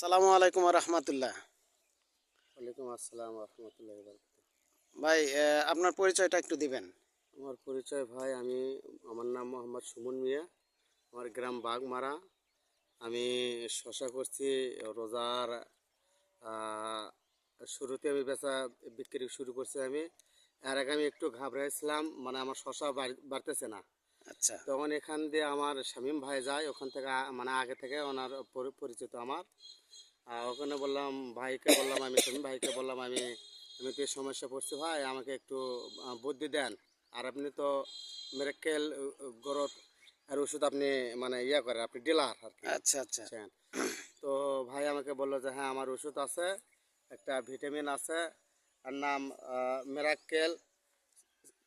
সালামু আলাইকুম রহমতুল্লাহ ওয়ালাইকুম আসসালাম রহমতুল্লাহ ভাই আপনার পরিচয়টা একটু দিবেন। আমার পরিচয় ভাই আমি আমার নাম মোহাম্মদ সুমন মিয়া। আমার গ্রাম বাগমারা। আমি শশা করছি রোজার শুরুতে আমি বেচা বিক্রি শুরু করছি আমি। এর আগে আমি একটু ঘাবড়াইছিলাম মানে আমার শশা বাড়তেছে না। আচ্ছা। তখন এখান দিয়ে আমার শামীম ভাই যায় ওখান থেকে মানে আগে থেকে ওনার পরিচিত আমার। ওখানে বললাম ভাইকে বললাম আমি শামীম ভাইকে বললাম আমি আমি তো এই সমস্যা পড়ছি ভাই? আমাকে একটু বুদ্ধি দেন। আর আপনি তো মেরেকেল গরত আর ওষুধ আপনি মানে ইয়া করেন আপনি ডিলার আর কি। আচ্ছা আচ্ছা। তো ভাই আমাকে বলল যে হ্যাঁ আমার ওষুধ আছে একটা ভিটামিন আছে আর নাম মেরাকেল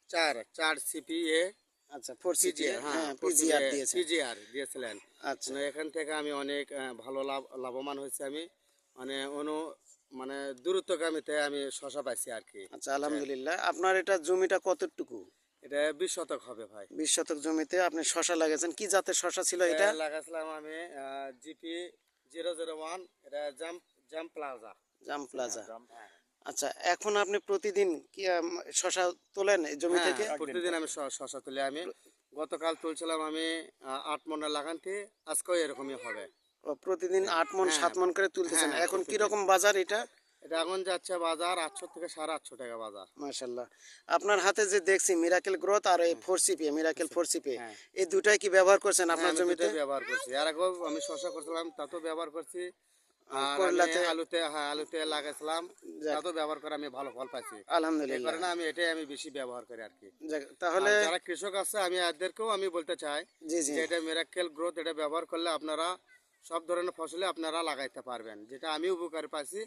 চার চার সিপিএ আচ্ছা ফোর সিজি হ্যাঁ পিজিআর দিয়েছে পিজিআর দিয়েছিলেন। আচ্ছা। মানে এখান থেকে আমি অনেক ভালো লাভ লাভবান হয়েছি আমি। মানে অনু মানে দূরত্বগামীতে আমি শশা পাইছি আর কি। আচ্ছা আলহামদুলিল্লাহ। আপনার এটা জমিটা কতটুকু? এটা বিশ শতক হবে ভাই। বিশ শতক জমিতে আপনি শশা লাগিয়েছেন কি জাতের শশা ছিল এটা লাগাছিলাম আমি জিপি জিরো জিরো ওয়ান এটা jump jump plaza. Jump plaza. আচ্ছা এখন আপনি প্রতিদিন কি শশা তোলেন জমি থেকে? হ্যাঁ, প্রতিদিন আমি শশা তুলি। আমি গতকাল তুলছিলাম আমি আট মনের লাগানটি আজকেও এরকমই হবে। প্রতিদিন আট মন হ্যাঁ। সাত মন করে তুলতেছেন। হ্যাঁ, এখন প্রতিদিন। কীরকম বাজার এটা? এটা এখন যাচ্ছে বাজার আটশো থেকে সাড়ে আটশো টাকা বাজার। মাশাল্লাহ। আপনার হাতে যে দেখছি মিরাকেল গ্রোথ আর এই four CP miracle four CP. এই দুটাই কি ব্যবহার করছেন আপনার জমিতে? ব্যবহার করছি। আর আগেও আমি শশা করছিলাম তাতেও ব্যবহার করছি। করলাতে? আলুতে হ্যাঁ আলুতে লাগাইছিলাম। তাতেও ব্যবহার করে আমি ভালো ফল পাইছি। আলহামদুলিল্লাহ। কারণে আমি এটাই আমি বেশি ব্যবহার করি আর কি তাহলে যারা কৃষক আছে আমি এদেরকেও আমি বলতে চাই জি জি। যে এটা মেরাকেল গ্রোথ এটা ব্যবহার করলে আপনারা সব ধরনের ফসলে আপনারা লাগাইতে পারবেন। যেটা আমি উপকার পাইছি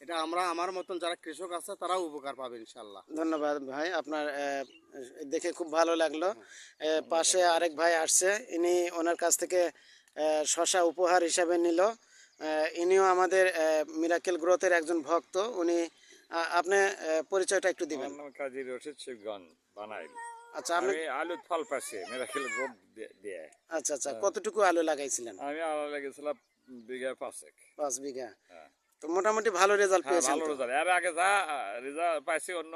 এটা আমরা আমার মতন যারা কৃষক আছে তারাও উপকার পাবে ইনশাল্লাহ ধন্যবাদ ভাই আপনার দেখে খুব ভালো লাগল। পাশে আরেক ভাই আসছে ইনি ওনার কাছ থেকে শশা উপহার হিসাবে নিল। ইনিও আমাদের মিরাকেল গ্রোথের একজন ভক্ত। উনি আপনি পরিচয়টা একটু দিবেন। আমার নাম কাজী রশিদ শিবগঞ্জ বানাইল। আচ্ছা আমি আলুর ফল পাচ্ছি মিরাকেল গ্রোথ দিয়ে আচ্ছা আচ্ছা কতটুকু আলু লাগাইছিলেন? আমি আলু লাগাইছিলাম বিঘা পাঁচেক। পাঁচ বিঘা। হ্যাঁ। তো মোটামুটি ভালো রেজাল্ট হ্যাঁ পেয়েছেন ভালো রেজাল্ট এর আগে যা রেজাল্ট পাইছি অন্য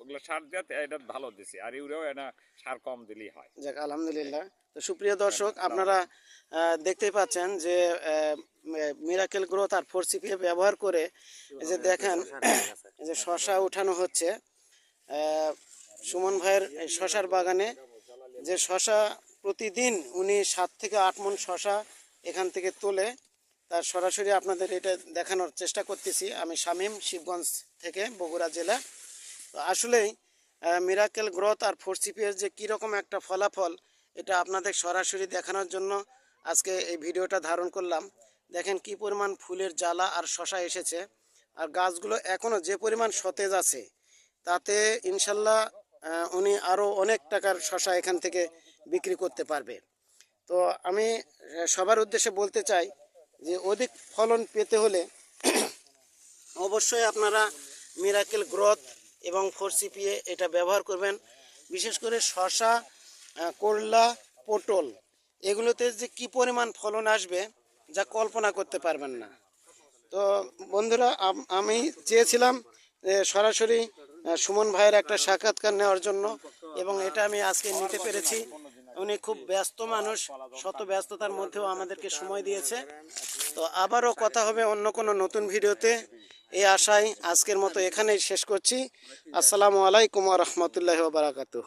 ওগুলো সার দিয়ে এটা ভালো দিছি। আর ইউরিয়াও এটা সার কম দিলেই হয়। যাক আলহামদুলিল্লাহ। তো সুপ্রিয় দর্শক আপনারা দেখতেই পাচ্ছেন যে মিরাকেল গ্রোথ আর ফোর সিপিএ ব্যবহার করে এই যে দেখেন এই যে শশা উঠানো হচ্ছে সুমন ভাইয়ের এই শশার বাগানে। যে শশা প্রতিদিন উনি সাত থেকে আট মন শশা এখান থেকে তোলে। তার সরাসরি আপনাদের এটা দেখানোর চেষ্টা করতেছি। আমি শামীম, শিবগঞ্জ থেকে বগুড়া জেলা। তো আসলেই মিরাকেল গ্রোথ আর ফোর সিপিএস যে কীরকম একটা ফলাফল, এটা আপনাদের সরাসরি দেখানোর জন্য আজকে এই ভিডিওটা ধারণ করলাম। দেখেন কি পরিমাণ ফুলের জ্বালা আর শশা এসেছে। আর গাছগুলো এখনও যে পরিমাণ সতেজ আছে, তাতে ইনশাল্লাহ উনি আরও অনেক টাকার শশা এখান থেকে বিক্রি করতে পারবে। তো আমি সবার উদ্দেশ্যে বলতে চাই যে অধিক ফলন পেতে হলে অবশ্যই আপনারা মিরাকেল গ্রোথ এবং ফোর সিপিএ এটা ব্যবহার করবেন। বিশেষ করে শশা করলা, পটল, এগুলোতে যে কি পরিমাণ ফলন আসবে যা কল্পনা করতে পারবেন না। তো বন্ধুরা, আমি চেয়েছিলাম সরাসরি সুমন ভাইয়ের একটা সাক্ষাৎকার নেওয়ার জন্য এবং এটা আমি আজকে নিতে পেরেছি। উনি খুব ব্যস্ত মানুষ, শত ব্যস্ততার মধ্যেও আমাদেরকে সময় দিয়েছে। তো আবারও কথা হবে অন্য কোনো নতুন ভিডিওতে। এই আশায় আজকের মতো এখানেই শেষ করছি। আসসালামু আলাইকুম রহমতুল্লাহ বারাকাতুহ।